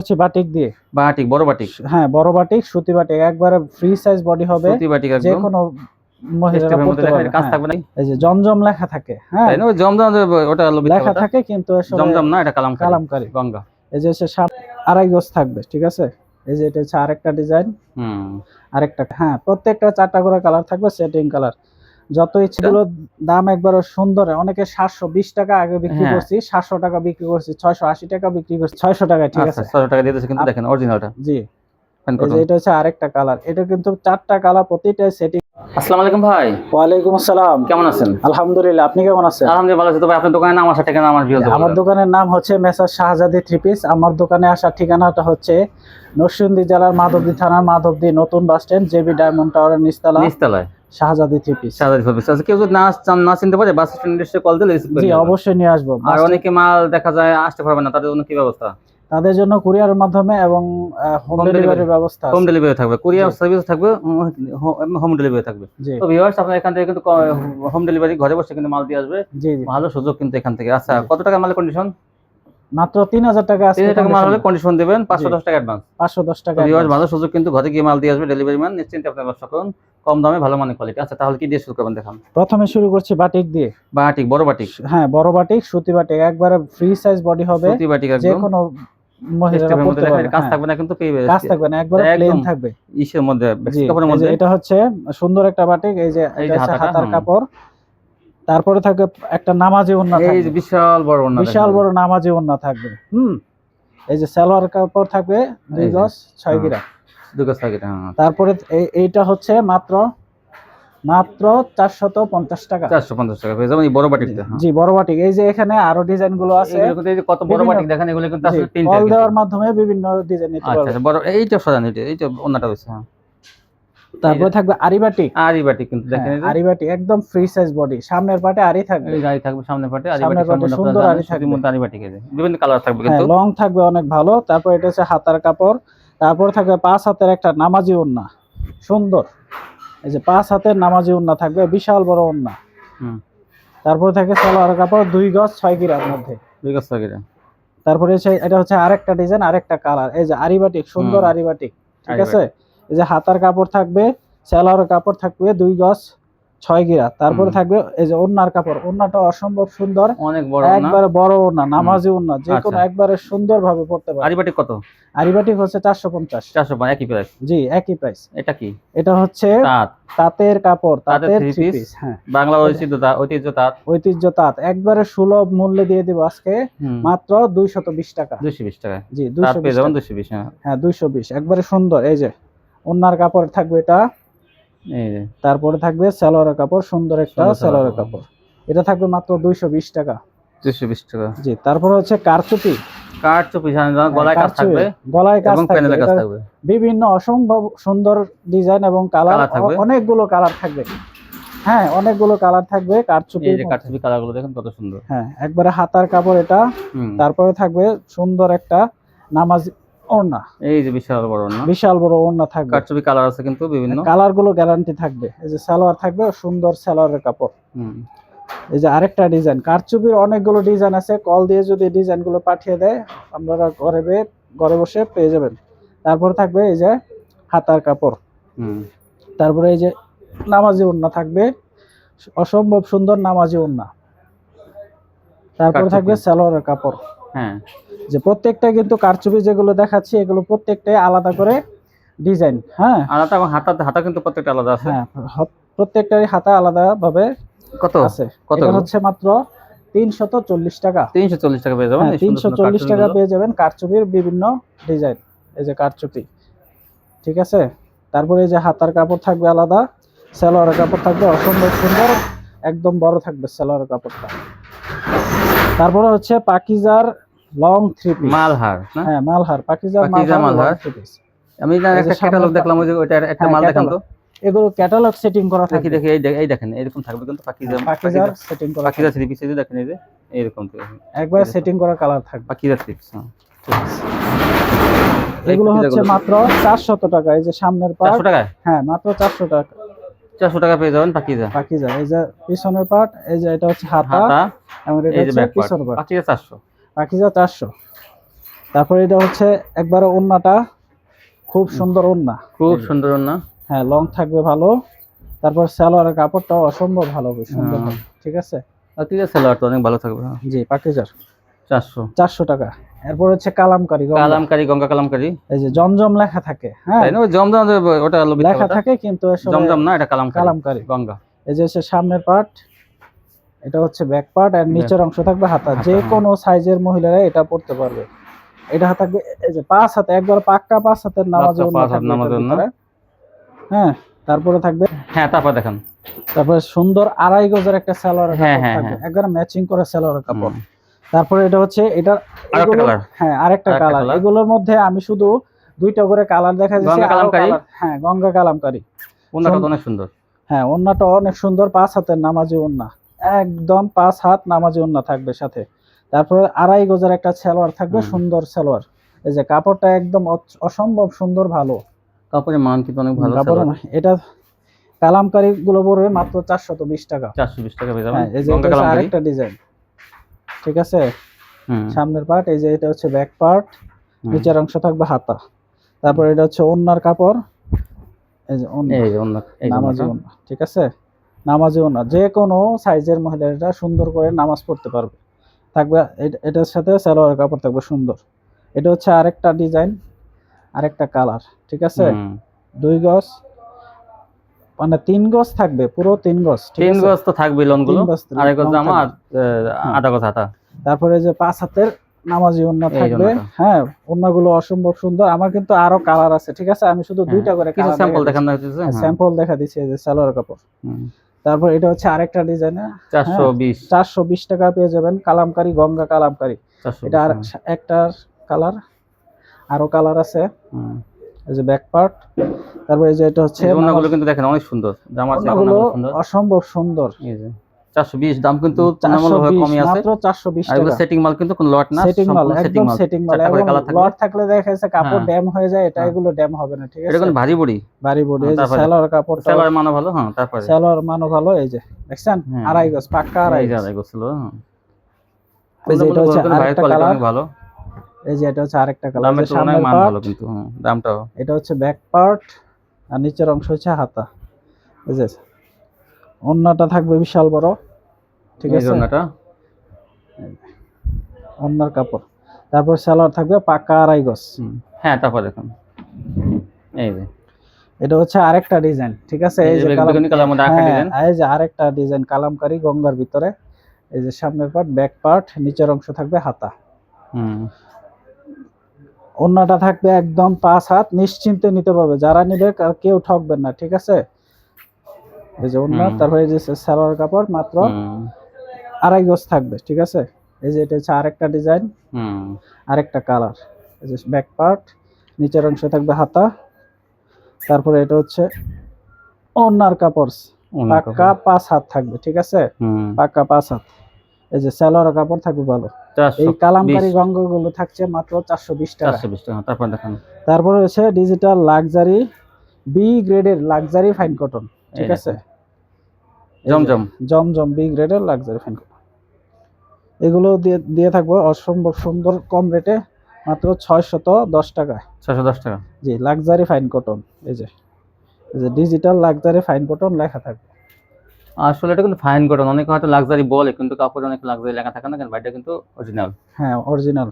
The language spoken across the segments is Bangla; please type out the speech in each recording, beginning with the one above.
হচ্ছে বাটিক দিয়ে। বাটিক বড় বাটিক? হ্যাঁ বড় বাটিক সুতি বাটিক একবারে ফ্রি সাইজ বডি হবে। সুতি বাটিক যে একদম। কোনো মহিলারা পড়তে পারবে। কাজ হ্যাঁ। থাকবে না এই যে জমজম লেখা থাকে হ্যাঁ। তাই না? জমজম ওটা লেখা থাকে কিন্তু জমজম না এটা কালাম কালামকারী। গঙ্গা। এই যে হচ্ছে সাপ আড়াই গজ থাকবে ঠিক আছে? এই যে এটা হচ্ছে আরেকটা ডিজাইন হুম। আরেকটা হ্যাঁ প্রত্যেকটা চারটা করে কালার থাকবে সেটিং কালার যত ইচ্ছেগুলো দাম একবার সুন্দর। অনেকে সাতশো বিশ টাকা আগে বিক্রি হ্যাঁ। করছি সাতশো টাকা বিক্রি করছি ছয়শো আশি টাকা বিক্রি করছি ছয়শো টাকা ঠিক আচ্ছা আছে? ছশো টাকা দিয়ে কিন্তু দেখেন অরিজিনালটা জি। এটা হচ্ছে আরেকটা কালার এটা কিন্তু চারটা কালার প্রতিটা সেটিং আসসালামু আলাইকুম ভাই। ওয়ালাইকুম আসসালাম। কেমন আছেন? আলহামদুলিল্লাহ আপনি কেমন আছেন? আলহামদুলিল্লাহ ভালো আছি। তবে আপনার দোকানের নাম ঠিকানা আমার আমার দোকানের নাম হচ্ছে মেসার শাহজাদি থ্রি পিস আমার দোকানে আসার ঠিকানাটা হচ্ছে নরসিংদী জেলার মাধবদী থানার মাধবদী নতুন বাস স্ট্যান্ড জেবি ডায়মন্ড টাওয়ারের নিচতলা। নিচতলায়। শাহজাদি থ্রি পিস সাজাদি ফোর আচ্ছা কেউ যদি না চান- না চিনতে পারে বাস স্ট্যান্ডে এসে কল দিলে জি অবশ্যই নিয়ে আসব। আর অনেকে মাল দেখা যায় আসতে পারবে না তাদের জন্য কি ব্যবস্থা? তাদের জন্য কুরিয়ারের মাধ্যমে এবং হোম ডেলিভারির ব্যবস্থা আছে। হোম ডেলিভারি থাকবে। কুরিয়ার সার্ভিস থাকবে হোম ডেলিভারি থাকবে। তো ভিউয়ার্স আপনার এখান থেকে কিন্তু হোম ডেলিভারি ঘরে বসে কিন্তু মাল দিয়ে আসবে। ভালো সুযোগ কিন্তু এখান থেকে। আচ্ছা কত টাকা মালের কন্ডিশন মাত্র তিন হাজার টাকা তিন হাজার টাকা মাল হলে কন্ডিশন দেবেন টাকা অ্যাডভান্স পাঁচশো দশ টাকা ভিউয়ার্স ভালো সুযোগ কিন্তু ঘরে গিয়ে মাল দিয়ে আসবে ডেলিভারি ম্যান নিশ্চিন্তে আপনার ব্যবসা করুন। কম দামে ভালো মানের কোয়ালিটি আচ্ছা তাহলে কি দিয়ে শুরু করবেন দেখান? প্রথমে শুরু করছি বাটিক দিয়ে। বাটিক বড় বাটিক হ্যাঁ বড় বাটিক সুতি বাটিক একবারে ফ্রি সাইজ বডি হবে। সুতি বাটিক যে কোনো মহিলারা পড়তে পারবে। কাজ হ্যাঁ। থাকবে না কিন্তু পেয়ে কাজ থাকবে না একবারে প্লেন থাকবে। ইসের মধ্যে কাপড়ের মধ্যে। এটা হচ্ছে সুন্দর একটা বাটিক এই যে হাতার কাপড়। তারপরে থাকবে একটা নামাজি ওন্না এই যে বিশাল বড় ওড়না বিশাল বড় নামাজি ওন্না থাকবে। হুম। এই যে সালোয়ার কাপড় থাকবে দুই গজ ছয় হ্যাঁ। গিরা। দুই গজ থাকে হ্যাঁ। তারপরে এই- এইটা হচ্ছে মাত্র মাত্র চারশত পঞ্চাশ টাকা। চারশো পঞ্চাশ টাকা পেয়ে যাবেন এই বড় বাটিকটা হ্যাঁ। জি বড় বাটিক। এই যে এখানে আরও ডিজাইনগুলো আছে কত বড় বাটিক দেখেন এগুলো কিন্তু আসলে দেওয়ার মাধ্যমে বিভিন্ন ডিজাইন নিতে আচ্ছা আচ্ছা, বড় এইটা সাজান এইটা এইটা অন্যটা হয়েছে হ্যাঁ। তারপরে থাকবে আরি বাটিক আর এই বাটিক কিন্তু দেখেন এই যে, আরি বাটিক একদম ফ্রি সাইজ বডি সামনের পাটে আরি থাকবে। গাড়ি থাকবে আর সামনের পাটে সম্বন্ধে সুন্দর সুতির থাকবে। মধ্যে এই যে, বিভিন্ন কালার থাকবে হ্যাঁ কিন্তু লং থাকবে অনেক ভালো। তারপর এটা হচ্ছে হাতার কাপড়। তারপর থাকবে পাঁচ হাতের একটা নামাজি ওন্না সুন্দর। এই যে পাঁচ হাতের নামাজি ওন্না থাকবে বিশাল বড় ওন্না হুম। তারপরে থাকে সালোয়ার কাপড় দুই গজ ছয় গিরার মধ্যে। দুই গজ থাকে এটা। তারপরে এটা হচ্ছে আরেকটা ডিজাইন আরেকটা কালার এই যে আরিবাটিক সুন্দর। আরিবাটিক। ঠিক আছে? এই যে হাতার কাপড় থাকবে সালোয়ার কাপড় থাকবে দুই গজ ছয় গিরা। তারপরে থাকবে এই যে ওন্নার কাপড়। ওন্নাটা অসম্ভব সুন্দর। অনেক বড় না একবারে বড় ওন্না নামাজি ওন্না যে কোনো আচ্ছা। একবারে সুন্দর ভাবে পড়তে পারে আড়ি বাটিক কত? আরিবাটিক হচ্ছে চারশো পঞ্চাশ। চারশো পাঁচ একই প্রাইস জি একই প্রাইস এটা কি? এটা হচ্ছে তাঁত। তাঁতের কাপড় তাঁতের থ্রি পিস হ্যাঁ। বাংলা ঐতিহ্য তাঁত ঐতিহ্য তাঁত? ঐতিহ্য তাঁত। একবারে সুলভ মূল্যে দিয়ে দিব আজকে মাত্র দুইশত বিশ টাকা। দুশো বিশ টাকা। জি তাঁত দুইশো দুশো বিশ হ্যাঁ। হ্যাঁ দুইশো বিশ। একবারে সুন্দর এই যে। ওনার কাপড় থাকবে এটা এই যে। তারপরে থাকবে সালোয়ারের কাপড় সুন্দর একটা সালোয়ারের কাপড়। এটা থাকবে মাত্র দুইশো বিশ টাকা। দুশো বিশ টাকা। জি তারপরে হচ্ছে কারচুপি। কাঠ চুপি গলায় কাজ থাকবে। গলায় কাজ এবং থাকবে। বিভিন্ন অসম্ভব সুন্দর ডিজাইন এবং কালার। অনেকগুলো কালার থাকবে। হ্যাঁ অনেকগুলো কালার থাকবে কারচুপি। এই যে কাঠ চুপি কালারগুলো দেখেন কত সুন্দর। হ্যাঁ একবারে হাতার কাপড় এটা। তারপরে থাকবে সুন্দর একটা নামাজ ওড়না। এই যে বিশাল বড় না বিশাল বড় ওড়না থাকবে। কাঠ চুপি কালার আছে কিন্তু বিভিন্ন। কালারগুলো গ্যারান্টি থাকবে। এই যে সালোয়ার থাকবে সুন্দর সালোয়ারের কাপড়। হুম। এই যে আরেকটা ডিজাইন কারচুপির অনেকগুলো ডিজাইন আছে। কল দিয়ে যদি ডিজাইনগুলো পাঠিয়ে দেয় আপনারা ঘরে বে- ঘরে বসে পেয়ে যাবেন। তারপর থাকবে এই যে হাতার কাপড়। হুম। তারপরে এই যে নামাজি ওড়না থাকবে। অসম্ভব সুন্দর নামাজি ওড়না। তারপর থাকবে সালোয়ারের কাপড়। হ্যাঁ। যে প্রত্যেকটা কিন্তু কারচুপি যেগুলো দেখাচ্ছি এগুলো প্রত্যেকটাই আলাদা করে ডিজাইন হ্যাঁ? আলাদা এবং হাতা হাতা কিন্তু প্রত্যেকটা আলাদা আছে? হ্যাঁ প্রত্যেকটারই হাতা আলাদা ভাবে কত? আছে। কত হচ্ছে মাত্র তিনশত চল্লিশ টাকা। তিনশো চল্লিশ টাকা পেয়ে যাবেন হ্যাঁ তিনশো চল্লিশ টাকা পেয়ে যাবেন কারচুপির বিভিন্ন ডিজাইন এই যে কারচুপি। ঠিক আছে? তারপরে এই যে হাতার কাপড় থাকবে আলাদা সালোয়ারের কাপড় থাকবে অসম্ভব সুন্দর একদম বড় থাকবে সালোয়ারের কাপড়টা। তারপরে হচ্ছে পাকিজার লং থ্রি পিস মালহার হ্যাঁ মালহার পাকিজা মালহার থ্রি আমি না একটা ক্যাটালগ দেখলাম ওই যে ওটা একটা হ্যাঁ, মাল দেখান তো। এগুলো ক্যাটালগ সেটিং করা থাকে। দেখি এই এই দেখেন এরকম থাকবে কিন্তু পাকিজা পাকিজা সেটিং করা পাকিজা থ্রি পিস এই দেখেন এই যে এরকম একবার সেটিং করা কালার থাকবে। পাকিজা থ্রি পিস ঠিক এগুলো হচ্ছে মাত্র 400 টাকা এই যে সামনের পার্ট 400 টাকা হ্যাঁ মাত্র 400 টাকা। 400 টাকা পেয়ে যাবেন পাকিজা পাকিজা এই যে পিছনের পার্ট এই যে এটা হচ্ছে হাতা। আমাদের এটা হচ্ছে পিছনের পার্ট পাকিজা 400 পাখিজা চারশো। তারপরে এটা হচ্ছে একবারে ওন্নাটা খুব সুন্দর ওন্না। খুব সুন্দর ওন্না। হ্যাঁ লং থাকবে ভালো। তারপর সালোয়ারের কাপড়টাও অসম্ভব ভালো হ্যাঁ। হবে সুন্দর ঠিক আছে? সালোয়ার তো অনেক ভালো থাকবে হ্যাঁ। জি পাকিজার চারশো। চারশো টাকা। এরপর হচ্ছে গঙ্গা। এই যে জমজম লেখা থাকে হ্যাঁ? জমজম ওটা লেখা থাকে কিন্তু জমজম না এটা কালাম গঙ্গা। এই যে সামনের পার্ট এটা হচ্ছে ব্যাক পার্ট আর নিচের অংশ থাকবে হাতা। যে। কোনো সাইজের মহিলারা এটা পড়তে পারবে। এটা থাকবে এই যে পাঁচ হাতে একবার পাক্কা পাঁচ হাতের নামাজের এটার। হ্যাঁ তারপরে থাকবে হ্যাঁ তারপর দেখেন। তারপরে সুন্দর আড়াই গজের একটা সালোয়ার হ্যাঁ, কাপড় হ্যাঁ, থাকবে। একবার ম্যাচিং করে সালোয়ার কাপড়। তারপরে এটা হচ্ছে এটা আরেকটা এগুলো- হ্যাঁ আরেকটা কালার এগুলোর মধ্যে আমি শুধু দুইটা করে কালার দেখা যাচ্ছে হ্যাঁ গঙ্গা কালামকারী। ওনাটা অনেক সুন্দর। হ্যাঁ ওন্নাটা অনেক সুন্দর পাঁচ হাতের নামাজি ওন্না। একদম পাঁচ হাত নামাজি ওন্না থাকবে সাথে। তারপরে আড়াই গজের একটা সালোয়ার থাকবে সুন্দর সালোয়ার। এই যে কাপড়টা একদম অসম্ভব সুন্দর ভালো। কাপড়ের মান কিন্তু অনেক ভালো কাপড় এটা কালামকারী গুলো পড়বে মাত্র চারশত বিশ টাকা। চারশো বিশ টাকা হ্যাঁ এই যে আরেকটা ডিজাইন। ঠিক আছে? সামনের পার্ট এই যে এটা হচ্ছে ব্যাক পার্ট নিচের অংশ থাকবে হাতা। তারপর এটা হচ্ছে ওন্নার কাপড়। এই যে। ওন্না ঠিক আছে? নামাজি ওন্না যে কোনো সাইজের মহিলা এটা সুন্দর করে নামাজ পড়তে পারবে। থাকবে এটার সাথে সালোয়ার কাপড় থাকবে সুন্দর। এটা হচ্ছে আরেকটা ডিজাইন আরেকটা কালার ঠিক আছে? দুই গজ মানে তিন গজ থাকবে পুরো তিন গজ তিন গজ তো থাকবে লোনগুলো তিন গজ জামা আর আধা গজ হাতা। তারপরে যে পাঁচ হাতের নামাজি ওন্না থাকবে। হ্যাঁ ওন্নাগুলো অসম্ভব সুন্দর। আমার কিন্তু আরও কালার আছে ঠিক আছে? আমি শুধু দুইটা করে হ্যাঁ। কিছু কালার স্যাম্পল দেখানো স্যাম্পল দেখা দিচ্ছি এই যে সালোয়ার কাপড়। তারপর এটা হচ্ছে আরেকটা ডিজাইন চারশো বিশ। চারশো বিশ টাকা পেয়ে যাবেন কালামকারি গঙ্গা কালামকারী। এটা আর একটা কালার আরও কালার আছে। এই যে ব্যাক পার্ট তারপর এই যে এটা হচ্ছে ওনাগুলো কিন্তু দেখেন অনেক সুন্দর জামা আছে অসম্ভব সুন্দর। এই যে। চারশো বিশ দাম কিন্তু চারশো তুলনামূলকভাবে বিশ কমই আছে। মাত্র চারশো বিশ আর এগুলো সেটিং মাল কিন্তু কোনো লট না সেটিং মাল একদম সেটিং মাল এবং লট থাকলে দেখা যাচ্ছে কাপড়। ড্যাম হয়ে যায় এটা হ্যাঁ। এগুলো ড্যাম হবে না ঠিক এটা আছে? কোনো ভারী বড়ি। বাড়ি বডি হ্যাঁ, এই যে সেলার মানও ভালো হ্যাঁ তারপরে। মানও ভালো এই যে দেখছেন? হ্যাঁ। আড়াই গজ পাক্কা আড়াই গজ। আড়াই গজ ছিল। এই যে এটা হচ্ছে ভারী আরেকটা কালার ভালো। এই যে এটা হচ্ছে আরেকটা কালার দামের তুলনায় মান ভালো কিন্তু দামটাও। এটা হচ্ছে ব্যাক পার্ট আর নিচের অংশ হচ্ছে হাতা। এই যে ওন্নাটা থাকবে বিশাল বড় ঠিক এই আছে? জন্যটা? ওন্নার কাপড়। তারপর সালোয়ার থাকবে পাকা আড়াই গজ। হ্যাঁ তারপর দেখুন। এই যে। এটা হচ্ছে আরেকটা ডিজাইন ঠিক আছে? এই যে হ্যাঁ, এই যে আরেকটা ডিজাইন কালামকারি গঙ্গার ভিতরে। এই যে সামনের পার্ট ব্যাক পার্ট নিচের অংশ থাকবে হাতা। হুম। ওন্নাটা থাকবে একদম পাঁচ হাত নিশ্চিন্তে নিতে পারবে। যারা নিবে কেউ ঠকবেন না ঠিক আছে? এই যে ওন্না। তারপরে যে সালোয়ার কাপড় মাত্র আড়াই গজ থাকবে ঠিক আছে? এই যে এটা হচ্ছে আরেকটা ডিজাইন আরেকটা কালার। এই যে ব্যাক পার্ট নিচের অংশ থাকবে হাতা। তারপরে এটা হচ্ছে ওন্নার কাপড়। ওনার পাক্কা পাঁচ হাত থাকবে ঠিক আছে? পাক্কা পাঁচ হাত। এই যে সালোয়ার কাপড় থাকবে ভালো। এই কালামকারি গঙ্গগুলো থাকছে মাত্র চারশো বিশ টাকা। তারপর দেখুন। তারপরে হচ্ছে ডিজিটাল লাক্সারি বি গ্রেডের লাক্সারি ফাইন কটন ঠিক আছে? জমজম। জমজম বি গ্রেডের লাক্সারি ফাইন কটন এগুলো দিয়ে দিয়ে থাকব অসম্ভব সুন্দর কম রেটে মাত্র ছয়শত দশ টাকায় ছশো দশ টাকা। জি লাক্সারি ফাইন কটন এই যে এই যে ডিজিটাল লাক্সারি ফাইন কটন লেখা থাকবে। আসলে এটা কিন্তু ফাইন কটন অনেকে হয়তো লাক্সারি বলে কিন্তু কাপড় অনেক লাক্সারি লেখা থাকে না কেন? এটা কিন্তু অরিজিনাল হ্যাঁ অরিজিনাল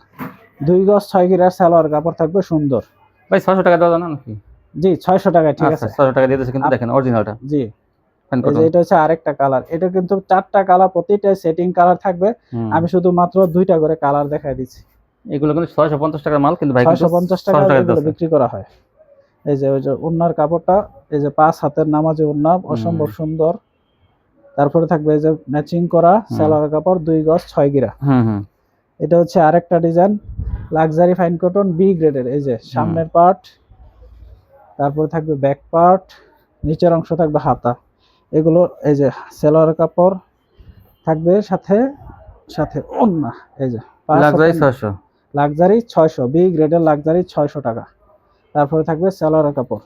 দুই গজ ছয় গিরার সালোয়ার কাপড় থাকবে সুন্দর। ভাই ছশো টাকা দেওয়া জানা নাকি? জি ছয়শো টাকায় ঠিক আচ্ছা আছে। ছশো টাকা দিয়ে দিচ্ছে কিন্তু দেখেন অরিজিনালটা জি। এটা হচ্ছে আরেকটা কালার এটা কিন্তু চারটা কালার প্রতিটা সেটিং কালার থাকবে। আমি শুধুমাত্র দুইটা করে কালার দেখাই দিচ্ছি। এগুলো কিন্তু ছয়শো পঞ্চাশ টাকার মাল কিন্তু ছয়শো পঞ্চাশ টাকা 600 টাকা এগুলো দিচ্ছে। বিক্রি করা হয়। এই যে ওই যে কাপড়টা এই যে পাঁচ হাতের নামাজি অসম্ভব সুন্দর। তারপরে থাকবে এই যে ম্যাচিং করা সালোয়ার কাপড় দুই গজ ছয় গিরা। এটা হচ্ছে আরেকটা design luxury fine cotton B গ্রেডের এই যে সামনের পার্ট তারপরে থাকবে ব্যাক পার্ট নিচের অংশ থাকবে হাতা। এগুলো এই যে সেলোয়ার কাপড় থাকবে সাথে সাথে ওন্না এই যে লাক্সারি ছয়শো। লাক্সারি ছয়শো বি গ্রেডের লাক্সারি ছয়শো টাকা। তারপরে থাকবে সেলোয়ার কাপড়।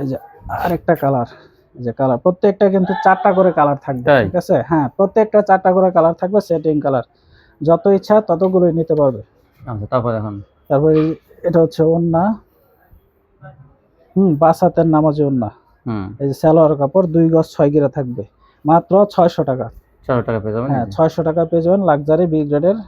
এই যে আরেকটা কালার যে কালার প্রত্যেকটা কিন্তু চারটা করে কালার থাকবে ঠিক আছে? হ্যাঁ প্রত্যেকটা চারটা করে কালার থাকবে সেটিং কালার যত ইচ্ছা ততগুলোই নিতে পারবে। আচ্ছা তারপর এখন? তারপরে এটা হচ্ছে ওন্না হুম হাতের নামাজি ওন্না এই যে সালোয়ার কাপড় দুই গজ ছয় গিরা থাকবে। মাত্র ছয়শো টাকা। চারশো টাকা পেয়ে যাবেন? হ্যাঁ ছয়শো টাকা পেয়ে যাবেন লাক্সারি বি গ্রেডের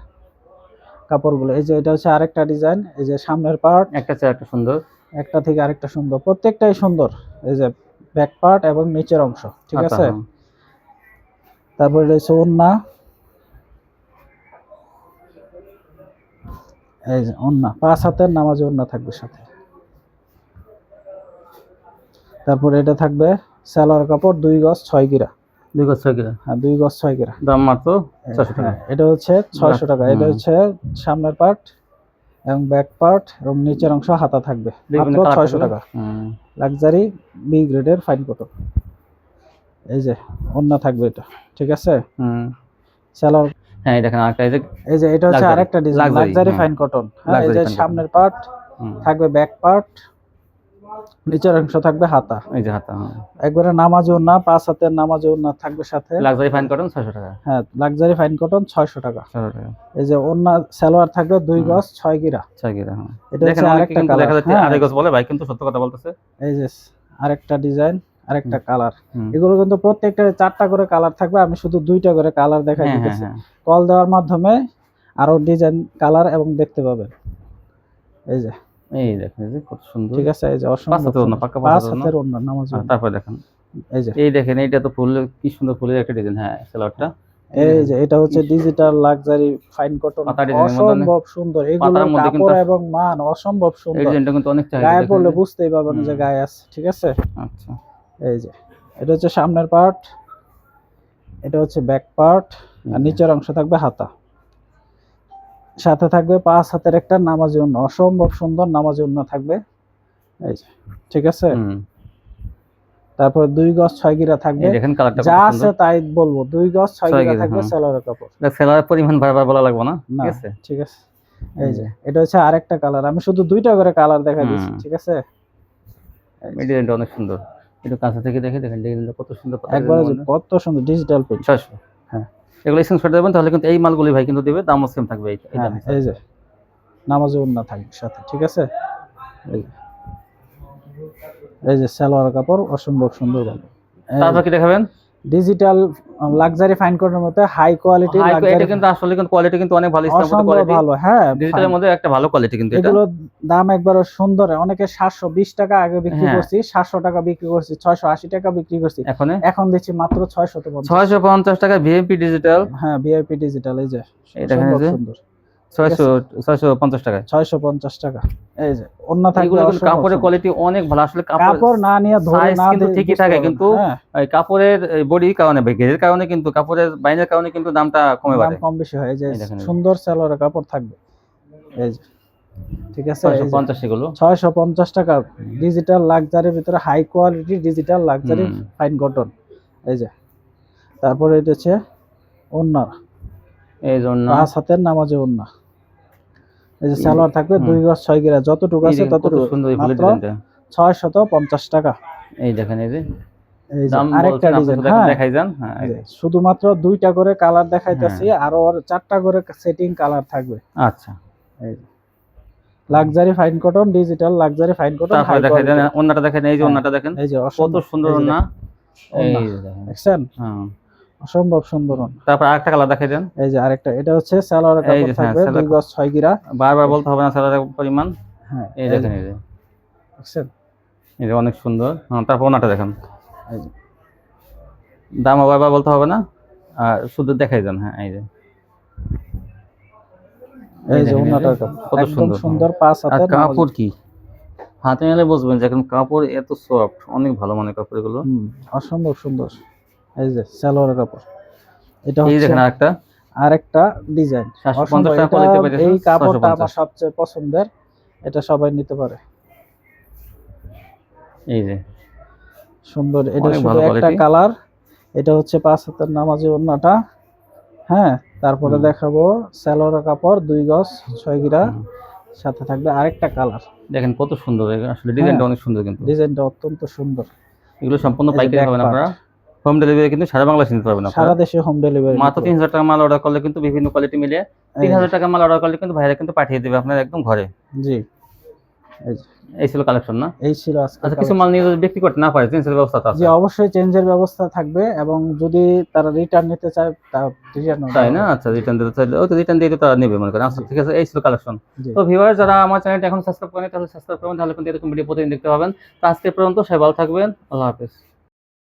কাপড়গুলো। এই যে এটা হচ্ছে আরেকটা ডিজাইন এই যে সামনের পার্ট। একটা চেয়ে একটা সুন্দর। একটা থেকে আরেকটা সুন্দর। প্রত্যেকটাই সুন্দর। এই যে ব্যাক পার্ট এবং নিচের অংশ ঠিক আচ্ছা, আছে? হ্যাঁ। তারপরে রয়েছে ওন্না। এই যে ওন্না পাঁচ হাতের নামাজে ওন্না থাকবে সাথে। তারপরে এটা থাকবে সালোয়ার কাপড় দুই গজ ছয় গিরা দুই গজ ছয় কিলো হ্যাঁ দুই গজ ছয় গিরা দাম মাত্র ছশো টাকা। হ্যাঁ, এটা হচ্ছে ছয়শো টাকা। এটা হচ্ছে সামনের পার্ট এবং ব্যাক পার্ট এবং নিচের অংশ হাতা থাকবে। মাত্র ছয়শো টাকা। লাক্সারি বি গ্রেডের ফাইন কটন। এই যে অন্য থাকবে এটা। ঠিক আছে? হুম। স্যালোর হ্যাঁ দেখেন আরেকটা এই যে এই যে এটা হচ্ছে আরেকটা ডিজাইন লাক্সারি। Fine cotton. হ্যাঁ এই যে সামনের পার্ট থাকবে ব্যাক পার্ট নিচের অংশ থাকবে হাতা। এই যে হাতা একবারে নামাজও না পাঁচ হাতের নামাজও না থাকবে সাথে। লাক্সারি ফাইন কটন ছয়শো টাকা। হ্যাঁ লাক্সারি ফাইন কটন ছয়শো টাকা। ছয়শো টাকা। এই যে সালোয়ার থাকবে দুই গজ গিরা। কিলো হ্যাঁ। এটা হচ্ছে আরেকটা দেখা কালার যাচ্ছে আড়াই গজ বলে ভাই কিন্তু সত্য কথা বলতেছে। এই যে আরেকটা ডিজাইন আরেকটা কালার এগুলো কিন্তু প্রত্যেকটা চারটা করে কালার থাকবে আমি শুধু দুইটা করে কালার দেখাই হ্যাঁ হ্যাঁ দিতেছি। হ্যাঁ কল দেওয়ার মাধ্যমে আরও ডিজাইন কালার এবং দেখতে পাবেন। এই যে। এই দেখেন এই যে কত সুন্দর। ঠিক আছে এই যে সুন্দর। অন্য নামাজ তারপর দেখেন এই যে। এই দেখেন এইটা তো ফুল কি সুন্দর ফুলের একটা ডিজাইন হ্যাঁ সেলারটা এই যে এটা হচ্ছে ডিজিটাল লাক্সারি ফাইন কটন অসম্ভব সুন্দর। এগুলো কাপড় এবং মান অসম্ভব এই ডিজাইনটা কিন্তু অনেক চাহিদা গায়ে পড়লে বুঝতেই পারবেন যে গায়ে আছে ঠিক আছে? আচ্ছা। এই যে এটা হচ্ছে সামনের পার্ট এটা হচ্ছে ব্যাক পার্ট আর নিচের অংশ থাকবে হাতা। সাথে থাকবে পাঁচ হাতের একটা নামাজি অন্য অসম্ভব সুন্দর নামাজি অন্য থাকবে। এই যে ঠিক আছে? দুই গজ ছয় গিরা থাকবে। যা আছে তাই বলব দুই গজ ছয় গিরা থাকবে সেলারের কাপড়। সেলারের পরিমাণ বারবার বলা লাগবে না ঠিক আছে? ঠিক আছে। এই যে এটা হচ্ছে আরেকটা কালার আমি শুধু দুইটা করে কালার দেখা দিচ্ছি ঠিক আছে? মিডিয়ামটা অনেক সুন্দর। একটু কাছে থেকে দেখে দেখেন কত সুন্দর একবার কত সুন্দর ডিজিটাল প্রিন্ট 600 এগুলো এক্সচেঞ্জ করে দেবেন তাহলে কিন্তু এই মালগুলি ভাই কিন্তু দেবে দামও সেম থাকবে এই হ্যাঁ, যে নামাজও না থাকবে সাথে ঠিক আছে? এই যে সালোয়ার কাপড় অসম্ভব সুন্দর ভালো। তারপর কি দেখাবেন? ডিজিটাল লাক্সারি ফাইন কোটের মধ্যে হাই কোয়ালিটি এটা কিন্তু আসলে কিন্তু কোয়ালিটি কিন্তু অনেক ভালো ইসলাম অসম্ভব কোয়ালিটি ভালো হ্যাঁ ডিজিটালের মধ্যে একটা ভালো কোয়ালিটি কিন্তু এটা। এগুলো দাম একবারে সুন্দর। অনেকে সাতশো বিশ টাকা আগে বিক্রি হ্যাঁ। করছি সাতশো টাকা বিক্রি করছি ছয়শো আশি টাকা বিক্রি করছি। এখন? এখন দিচ্ছি মাত্র ছয়শো ছয়শো পঞ্চাশ টাকা ভিএমপি ডিজিটাল হ্যাঁ ভিআইপি ডিজিটাল এই যে দেখেন এই সুন্দর। যে সুন্দর ছয়শো ছয়শো পঞ্চাশ টাকায়। ছয়শো পঞ্চাশ টাকা। এই যে অন্য থাকবে এগুলো কিন্তু অসম্ভব কাপড়ের কোয়ালিটি অনেক ভালো। আসলে কাপড় কাপড় না নিয়ে ধরে না কিন্তু ঠিকই থাকে, কিন্তু হ্যাঁ, কাপড়ের কারণে কারণে কিন্তু কাপড়ের বাইনের কারণে কিন্তু দামটা কমে বাড়ে। কম বেশি হয়। যে। সুন্দর সালোয়ারের কাপড় থাকবে। এই যে ঠিক আছে এগুলো। টাকা ডিজিটাল লাক্সারির ভিতরে high quality digital luxury fine cotton এই যে তারপরে এটা হচ্ছে ওন্না এই জন্য পাঁচ হাতের নামাজে ওন্না এই যে সালোয়ার থাকবে দুই গজ ছয় গিরা যতটুকু আছে ততটুকু। মাত্র ছয় শত পঞ্চাশ টাকা। এই দেখেন এই যে। এই যে দাম আরেকটা ডিজাইন হ্যাঁ। দেখাই যান হ্যাঁ। এই যে, শুধুমাত্র দুইটা করে কালার দেখাইতেছি আরও ওর চারটা করে সেটিং কালার থাকবে। আচ্ছা। Luxury fine cotton digital luxury fine cotton তারপরে দেখাই দেন অন্যটা দেখেন এই যে হ্যাঁ। অন্যটা দেখেন এই যে কত সুন্দর এই না এই দেখেন। হ্যাঁ। অসম্ভব সুন্দর। তারপর আরেকটা কালার দেখাই দেন। এই যে আরেকটা এটা হচ্ছে সালোয়ারের কাপড় হ্যাঁ, থাকবে দুই গজ ছয় গিরা। বারবার বলতে হবে না স্যালারের পরিমাণ। হ্যাঁ এই দেখেন এই যে। দেখছেন? এই যে অনেক সুন্দর। হ্যাঁ তারপর ওনাটা দেখেন। এই যে। দাম বারবার বলতে হবে না। আর শুধু দেখাই যান হ্যাঁ এই যে। এই যে কাপড়। কত সুন্দর। সুন্দর পাঁচ হাতের কাপড় কি? হাতে নিলে বুঝবেন যে এখন কাপড় এত সফট অনেক ভালো মানে কাপড় এগুলো অসম্ভব সুন্দর। এই যে সালোয়ারের কাপড়। এটা এই দেখেন আরেকটা। আরেকটা ডিজাইন। 750 টাকা পেয়েছে, এই কাপড়টা আমার সবচেয়ে পছন্দের এটা সবাই নিতে পারে। এই যে। সুন্দর এটা শুধু একটা কালার এটা হচ্ছে পাঁচ হাতের নামাজি ওন্নাটা হ্যাঁ তারপরে দেখাবো সালোয়ার কাপড় দুই গজ ছয় গিরা। সাথে থাকবে আরেকটা কালার। দেখেন কত সুন্দর আসলে ডিজাইনটা হ্যাঁ। অনেক সুন্দর কিন্তু। ডিজাইনটা অত্যন্ত সুন্দর। এগুলো সম্পূর্ণ পাইকারি আপনারা। হোম ডেলিভারি কিন্তু সারা বাংলাদেশে নিতে পারবেন সারা দেশে হোম ডেলিভারি মাত্র তিন হাজার টাকা মাল অর্ডার করলে কিন্তু বিভিন্ন কোয়ালিটি মিলে তিন হাজার টাকা মাল অর্ডার করলে কিন্তু ভাইরা কিন্তু পাঠিয়ে দেবে আপনার একদম ঘরে। জি। এই ছিল কালেকশন না? এই ছিল আজকে আচ্ছা কিছু মাল নিয়ে যদি বিক্রি করতে না পারে চেঞ্জের ব্যবস্থা আছে। জি অবশ্যই চেঞ্জের ব্যবস্থা থাকবে এবং যদি তারা রিটার্ন নিতে চায় তা রিটার্ন তাই না? আচ্ছা রিটার্ন দিতে চাইলে ওই তো রিটার্ন দিয়ে তারা নেবে মনে করেন। আচ্ছা ঠিক আছে এই ছিল কালেকশন তো ভিউয়ার যারা আমার চ্যানেলটা এখন সাবস্ক্রাইব করেন তাহলে সাবস্ক্রাইব করবেন তাহলে কিন্তু এরকম ভিডিও প্রতিদিন দেখতে পাবেন। তো আজকে পর্যন্ত সবাই ভালো থাকবেন। আল্লাহ হাফেজ।